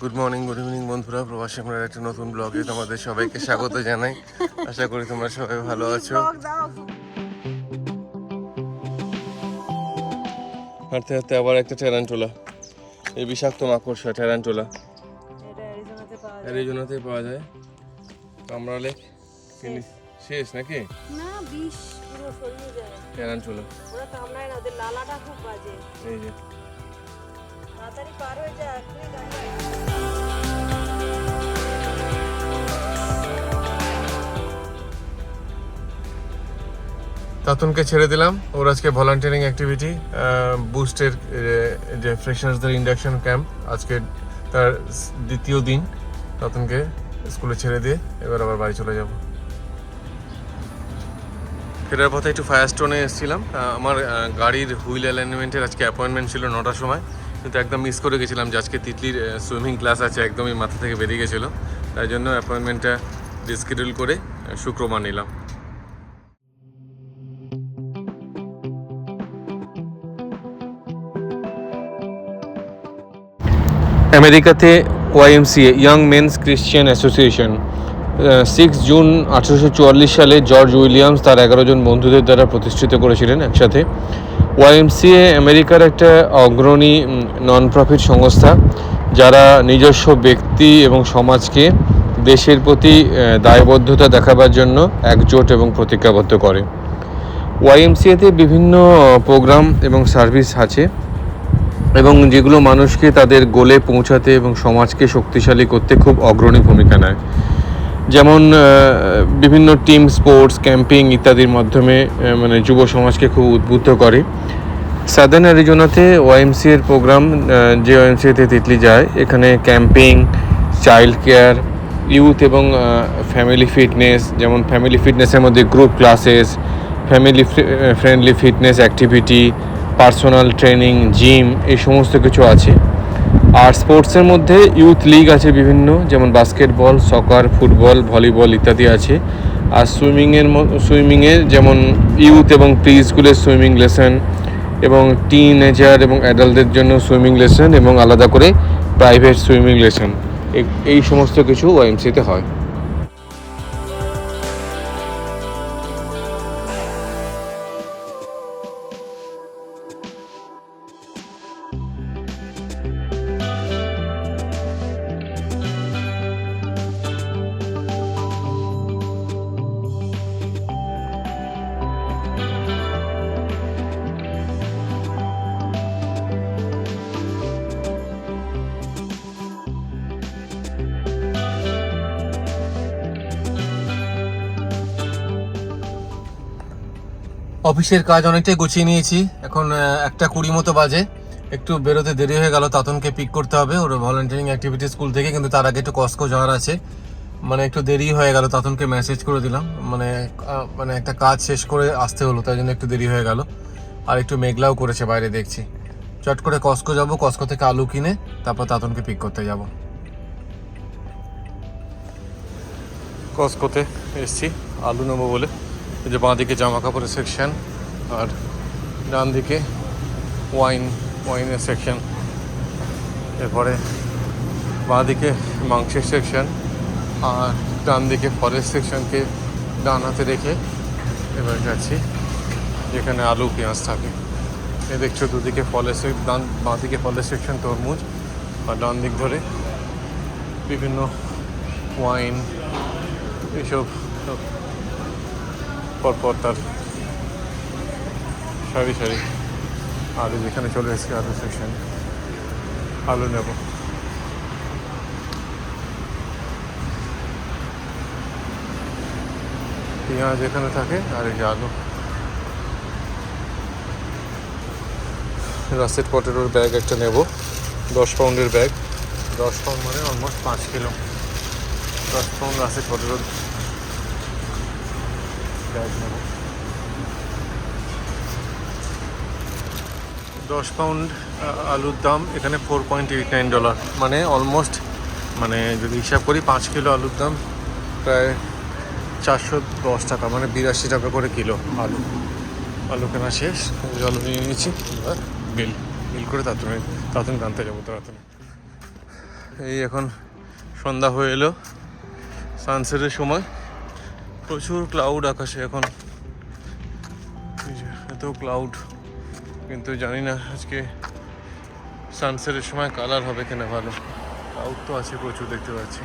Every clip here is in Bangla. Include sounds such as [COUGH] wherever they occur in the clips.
গুড মর্নিং গুড ইভিনিং বন্ধুরা। প্রবাসী আমরা একটা নতুন ব্লগে তোমাদের সবাইকে স্বাগত জানাই। আশা করি তোমরা সবাই ভালো আছো। হাঁটতে হাঁটতে আবার একটা ট্যারান্টুলা এই বিষাক্ত মাকড়সা ট্যারান্টুলা অ্যারিজোনাতে পাওয়া যায়। পাওয়া যায়। শেষ। নাকি? না বিষ পুরো যায়। ট্যারান্টুলা ওরা কামড়ায় না ওদের লালাটা খুব বাজে। এই যে। তাতুনকে ছেড়ে দিলাম। ওর আজকে ভলান্টিয়ারিং অ্যাক্টিভিটি বুস্টের যে ফ্রেশার্সদের ইন্ডাকশন ক্যাম্প আজকে তার দ্বিতীয় দিন। তাতুনকে স্কুলে ছেড়ে দিয়ে এবার আবার বাড়ি চলে যাব। ফেরার পথে একটু ফায়ারস্টোনে এসেছিলাম। আমার গাড়ির হুইল অ্যালাইনমেন্টের আজকে অ্যাপয়েন্টমেন্ট ছিল নটার সময়। কিন্তু একদম মিস করে গেছিলাম যে আজকে তিতলির সুইমিং ক্লাস আছে, একদমই মাথা থেকে বেরিয়ে গেছিল। তাই জন্য অ্যাপয়েন্টমেন্টটা রিস্কেডিউল করে শুক্রবার নিলাম। আমেরিকাতে YMCA young men's christian association six June আঠারোশো সালে জর্জ উইলিয়ামস তার এগারো জন বন্ধুদের দ্বারা প্রতিষ্ঠিত করেছিলেন একসাথে। ওয়াইএমসিএ আমেরিকার একটা অগ্রণী নন প্রফিট সংস্থা, যারা নিজস্ব ব্যক্তি এবং সমাজকে দেশের প্রতি দায়বদ্ধতা দেখাবার জন্য একজোট এবং প্রতিজ্ঞাবদ্ধ করে। ওয়াইএমসিএতে বিভিন্ন প্রোগ্রাম এবং সার্ভিস আছে এবং যেগুলো মানুষকে তাদের গোলে পৌঁছাতে এবং সমাজকে শক্তিশালী করতে খুব অগ্রণী ভূমিকা নেয়। যেমন বিভিন্ন টিম স্পোর্টস ক্যাম্পিং ইত্যাদির মাধ্যমে মানে যুব সমাজকে খুব উদ্বুদ্ধ করে। সাদার্ন অ্যারিজোনাতে ওয়াইএমসি এর প্রোগ্রাম যে ওয়াইএমসিতে তিতলি যায়। এখানে ক্যাম্পিং চাইল্ড কেয়ার ইউথ এবং ফ্যামিলি ফিটনেস যেমন ফ্যামিলি ফিটনেসের মধ্যে group classes family friendly fitness activity personal training gym এই সমস্ত কিছু আছে। আর স্পোর্টসের মধ্যে ইউথ লিগ আছে বিভিন্ন, যেমন বাস্কেটবল, সকার, ফুটবল, ভলিবল ইত্যাদি আছে। আর সুইমিংয়ের সুইমিংয়ে যেমন ইউথ এবং প্রি স্কুলের সুইমিং লেসন এবং টিন এজার এবং অ্যাডাল্টদের জন্য সুইমিং লেসন এবং আলাদা করে প্রাইভেট সুইমিং লেসন। এই সমস্ত কিছু ওয়াইএমসিতে হয়। অফিসের কাজ অনেকটাই গুছিয়ে নিয়েছি। এখন একটা কুড়ি মতো বাজে। একটু বেরোতে দেরি হয়ে গেল, তাতনকে পিক করতে হবে। ওর ভলেন্টিয়ারিং অ্যাক্টিভিটি স্কুল থেকে, কিন্তু তার আগে একটু কস্কো যাওয়ার আছে। মানে একটু দেরি হয়ে গেল, তাতনকে মেসেজ করে দিলাম। মানে মানে একটা কাজ শেষ করে আসতে হলো, তাই জন্য একটু দেরি হয়ে গেল। আর একটু মেঘলাও করেছে বাইরে, দেখছি। চট করে কস্কো যাব কস্কো থেকে আলু কিনে, তারপর তাতনকে পিক করতে যাব। কস্কোতে এসছি, আলু নেব বলে। এই যে বাঁদিকে জামা কাপড়ের সেকশন আর ডান দিকে ওয়াইন ওয়াইনের সেকশন এরপরে বাঁদিকে মাংসের সেকশন আর ডান দিকে ফলের সেকশনকে ডান হাতে রেখে এবার যাচ্ছি, যেখানে আলু, পেঁয়াজ থাকে। এ দেখছ দুদিকে ফলের সে ডান বাঁদিকে ফলের সেকশন তরমুজ আর ডান দিক ধরে বিভিন্ন ওয়াইন এইসব সব পরপর তার সারি সারি আলু যেখানে চলে এসেছে আলু সেকশন আলু নেব। পেঁয়াজ এখানে থাকে আর এই যে আলু। রাসেট পটেটোর ব্যাগ একটা নেব। দশ পাউন্ডের ব্যাগ দশ পাউন্ড মানে অলমোস্ট পাঁচ কিলো দশ পাউন্ড রাসেট পটেটোর দশ পাউন্ড আলুর দাম এখানে four point eight nine dollar মানে অলমোস্ট মানে যদি হিসাব করি, পাঁচ কিলো আলুর দাম প্রায় চারশো দশ টাকা মানে বিরাশি টাকা করে কিলো আলু। আলু কেনা শেষ আলু নিয়ে নিয়েছি, এবার বিল। বিল করে তাড়াতাড়ি তাড়াতাড়ি জানতে যাব তাড়াতাড়ি এই এখন সন্ধ্যা হয়ে এলো সানসেটের সময়। প্রচুর ক্লাউড আকাশে এখন। এত ক্লাউড কিন্তু জানি না আজকে সানসেটের সময় কালার হবে কিনা ভালো। ক্লাউড তো আছে প্রচুর, দেখতে পাচ্ছি।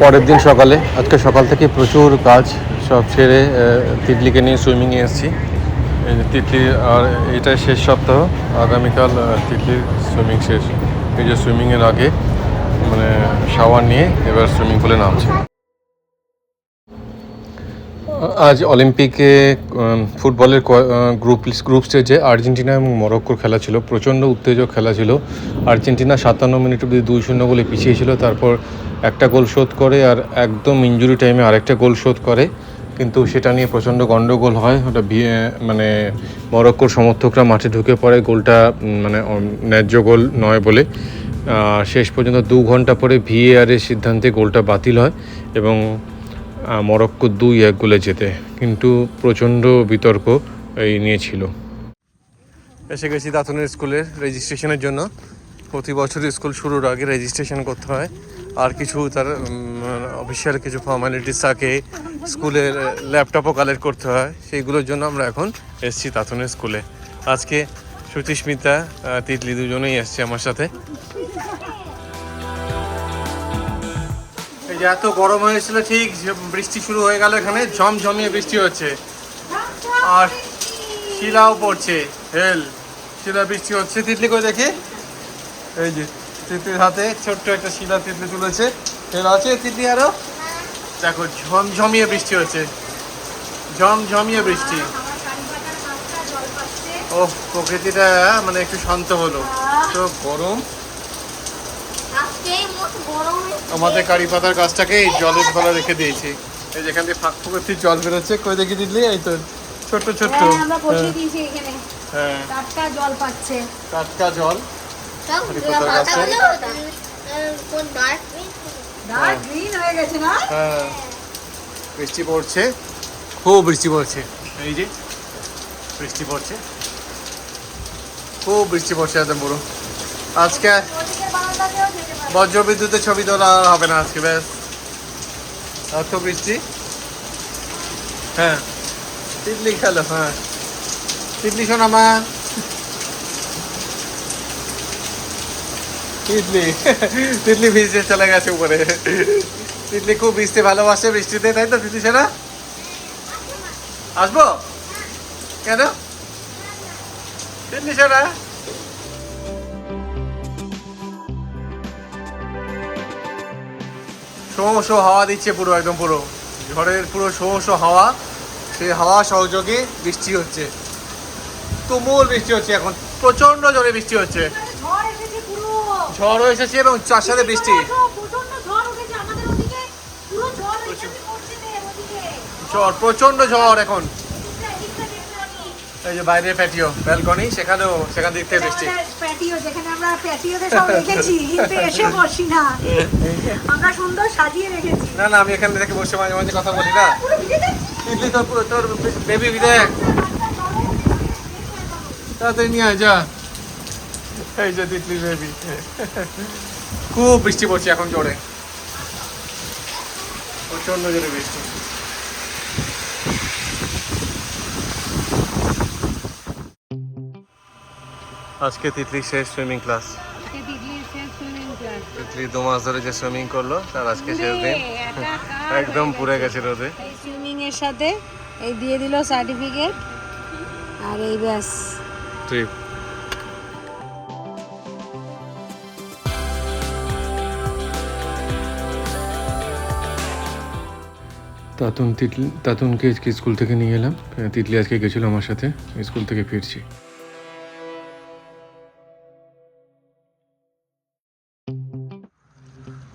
পরের দিন সকালে, আজকে সকাল থেকে প্রচুর কাজ সব ছেড়ে তিতলিকে নিয়ে সুইমিংয়ে এসেছি। তিতলি আর এটা শেষ সপ্তাহ। আগামীকাল তিতলির সুইমিং শেষ। এই যে সুইমিংয়ের আগে মানে শাওয়ার নিয়ে এবার সুইমিং পুলে নামছে। আজ অলিম্পিকে ফুটবলের গ্রুপ গ্রুপ স্টেজে আর্জেন্টিনা এবং মরক্কোর খেলা ছিল। প্রচণ্ড উত্তেজক খেলা ছিল। আর্জেন্টিনা সাতান্ন মিনিট অব্দি দুই শূন্য গোলে পিছিয়ে ছিল। তারপর একটা গোল শোধ করে আর একদম ইঞ্জুরি টাইমে আরেকটা গোল শোধ করে। কিন্তু সেটা নিয়ে প্রচণ্ড গণ্ডগোল হয়। ওটা ভি- মানে মরক্কোর সমর্থকরা মাঠে ঢুকে পড়ে, গোলটা মানে ন্যায্য গোল নয় বলে। শেষ পর্যন্ত দু ঘণ্টা পরে ভিএআরের সিদ্ধান্তে গোলটা বাতিল হয় এবং মরক্কো দুই এক গোলে জেতে। কিন্তু প্রচণ্ড বিতর্ক এই নিয়ে ছিল। এসে গেছি দাতনের স্কুলের রেজিস্ট্রেশনের জন্য। প্রতি বছর স্কুল শুরুর আগে রেজিস্ট্রেশন করতে হয়। আর কিছু তার অফিসিয়াল কিছু ফর্মালিটিস থাকে স্কুলের ল্যাপটপও কালেক্ট করতে হয়, সেইগুলোর জন্য আমরা এখন এসেছি দাতনের স্কুলে। আজকে সুচিস্মিতা তিতলি দুজনেই এসছে আমার সাথে। এই যে এত গরম হয়েছিল, ঠিক বৃষ্টি শুরু হয়ে গেল এখানে, ঝমঝমিয়ে বৃষ্টি হচ্ছে। আর শিলাও পড়ছে, হেল শিলা বৃষ্টি হচ্ছে। তিতলি করে দেখি? এই যে তিতলির হাতে ছোট্ট একটা শিলা তিতলি তুলেছে। হেল আছে তিতলি আরও? দেখো ঝমঝমিয়ে বৃষ্টি হচ্ছে। ঝমঝমিয়ে বৃষ্টি। ও প্রকৃতিটা মানে একটু শান্ত হলো। তো গরম। আমাদের কারি পাতার গাছটাকে এই জলের তলা রেখে দিয়েছি। এই যেখান দিয়ে ফাঁক থেকে জল বেরোচ্ছে কই দেখি দিলি এই তো ছোট্ট ছোট্ট। হ্যাঁ, এখানে। হ্যাঁ। টাটকা জল পাচ্ছে। টাটকা জল। বৃষ্টি পড়ছে খুব বৃষ্টি পড়ছে এই যে বৃষ্টি পড়ছে খুব বৃষ্টি পড়ছে একদম পুরো আজকে ওদিকে বারান্দাতেও যেতে পারে বজ্র বিদ্যুতের ছবি তোলা হবে না আজকে ব্যাস। এত বৃষ্টি হ্যাঁ। তিতলি খেলো হ্যাঁ। তিতলি শোন আমার তিতলি। তিতলি ভিজতে চলে গেছে উপরে। তিতলি খুব ভিজতে ভালোবাসে বৃষ্টিতে, তাই তো তিতলি সেনা? আসব? কেন? তিতলি সেনা? শো হাওয়া দিচ্ছে পুরো, একদম পুরো। ঝড়ের পুরো শো শো হাওয়া। সেই হাওয়া সহযোগে বৃষ্টি হচ্ছে। তুমুল বৃষ্টি হচ্ছে এখন। প্রচণ্ড জোরে বৃষ্টি হচ্ছে। ঝড়ও এসেছে এবং তার সাথে বৃষ্টি। প্রচণ্ড ঝড় ঝড় ঝড় প্রচণ্ড ঝড় এখন। এই যে বাইরে প্যাটিও ব্যালকনি সেখানেও সেখান দিক থেকে বৃষ্টি। প্যাটিও যেখানে আমরা প্যাটিওতে সব রেখেছি কিন্তু এসে বসি না। আমরা সুন্দর সাজিয়ে রেখেছি। না না আমি এখানে থেকে বসে মাঝে মাঝে কথা বলি না। ইডলি তোর তোর বেবি দেখ। তাড়াতাড়ি নিয়ে আয় যা। এই যে তিতলি বেবি খুব বৃষ্টি পড়ছে এখন জোরে। প্রচণ্ড জোরে বৃষ্টি। আজকে তিতলি শেষ সুইমিং ক্লাস তিতলি দু মাস ধরে যে সুইমিং করল তার আজকে শেষ দিন। [LAUGHS] একদম পুড়ে গেছে রোদে সুইমিং এর সাথে এই দিয়ে দিল সার্টিফিকেট আর এই ব্যাস। ট্রিপ তাতুন তিতলি তাতুনকে আজকে স্কুল থেকে নিয়ে এলাম। তিতলি আজকে গেছিল আমার সাথে স্কুল থেকে ফিরছি।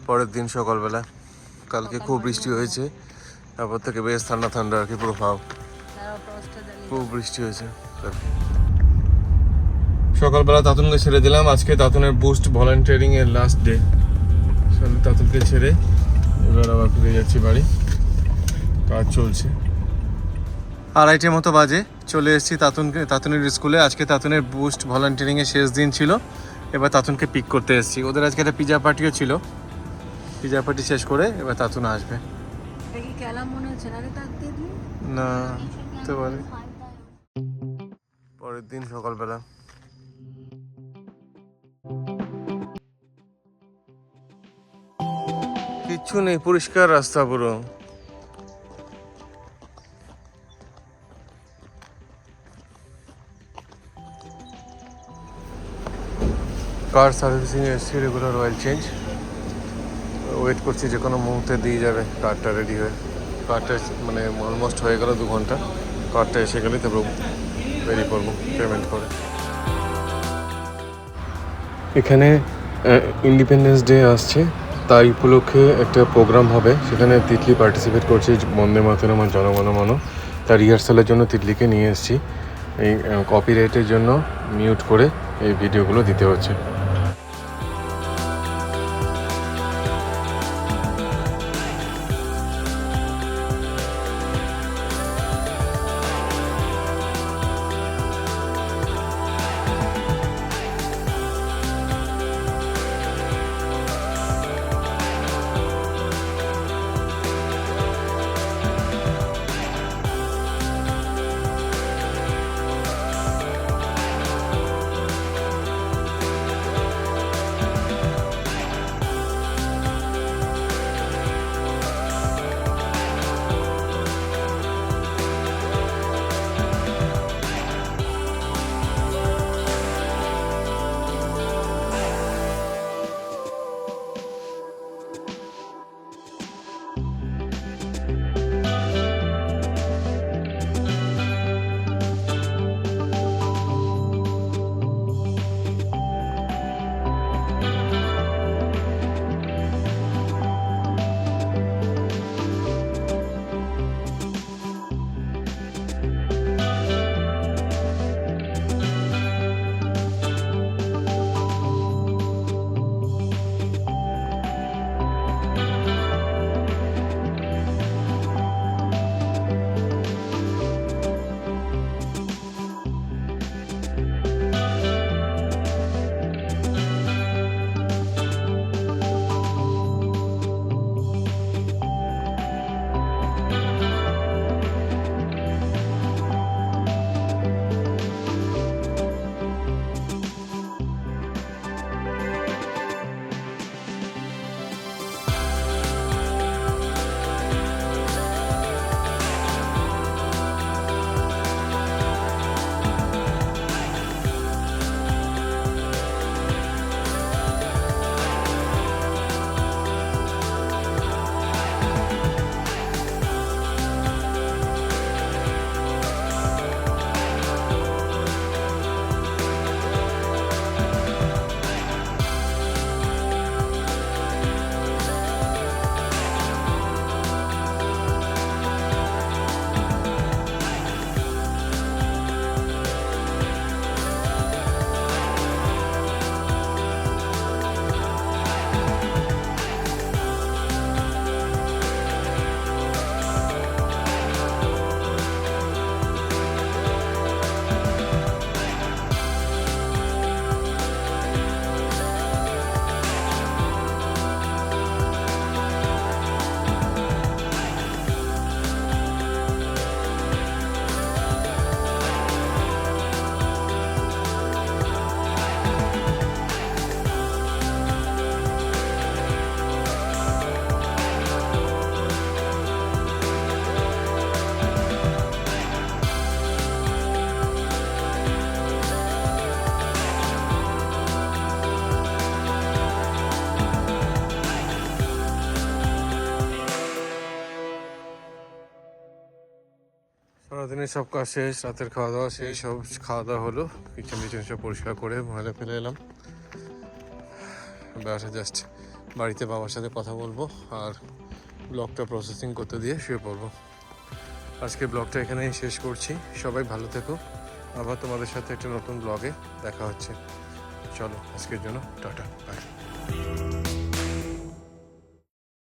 পরের দিন সকালবেলা কালকে খুব বৃষ্টি হয়েছে তারপর থেকে বেশ ঠান্ডা ঠান্ডা আর কি পুরো ভাব খুব বৃষ্টি হয়েছে। সকালবেলা তাতুনকে ছেড়ে দিলাম আজকে তাতুনের বুস্ট ভলেন্টিয়ারিং এর লাস্ট ডে তাতুনকে ছেড়ে এবার আবার ফিরে যাচ্ছি বাড়ি। কাজ চলছে। আড়াইটে মতো বাজে। চলে এসেছি তাতুনকে তাতুনের স্কুলে। আজকে তাতুনের বুস্ট ভলান্টিয়ারিংয়ের শেষ দিন ছিল। এবার তাতুনকে পিক করতে এসেছি। ওদের আজকে একটা পিজা পার্টিও ছিল। পিজা পার্টি শেষ করে এবার তাতুন আসবে। মনে না তো পারে পরের দিন সকালবেলা। কিচ্ছু নেই পরিষ্কার রাস্তা পুরো। কার সার্ভিসিং এসছি রেগুলার অয়েল চেঞ্জ ওয়েট করছি যে কোনো মুহূর্তে দিয়ে যাবে কারটা রেডি হয়ে। কারটা মানে অলমোস্ট হয়ে গেল দু ঘণ্টা। কারটা এসে গেলেই তারপর বেরিয়ে পড়ব পেমেন্ট করে। এখানে ইন্ডিপেন্ডেন্স ডে আসছে। তাই উপলক্ষে একটা প্রোগ্রাম হবে। সেখানে তিতলি পার্টিসিপেট করছে বন্দে মাতরম আর জনগণমন তার রিহার্সালের জন্য তিতলিকে নিয়ে এসেছি। এই কপিরাইটের জন্য মিউট করে এই ভিডিওগুলো দিতে হচ্ছে। সারাদিনের সব কাজ শেষ, রাতের খাওয়া দাওয়া শেষ, সব খাওয়া দাওয়া হলো। কিচেন টিচেন সব পরিষ্কার করে ময়লা ফেলে এলাম। বাসা জাস্ট বাড়িতে বাবার সাথে কথা বলব আর ব্লগটা প্রসেসিং করতে দিয়ে শুয়ে পড়ব। আজকে ব্লগটা এখানেই শেষ করছি। সবাই ভালো থেকো। আবার তোমাদের সাথে একটা নতুন ব্লগে দেখা হচ্ছে। চলো, আজকের জন্য টাটা বাই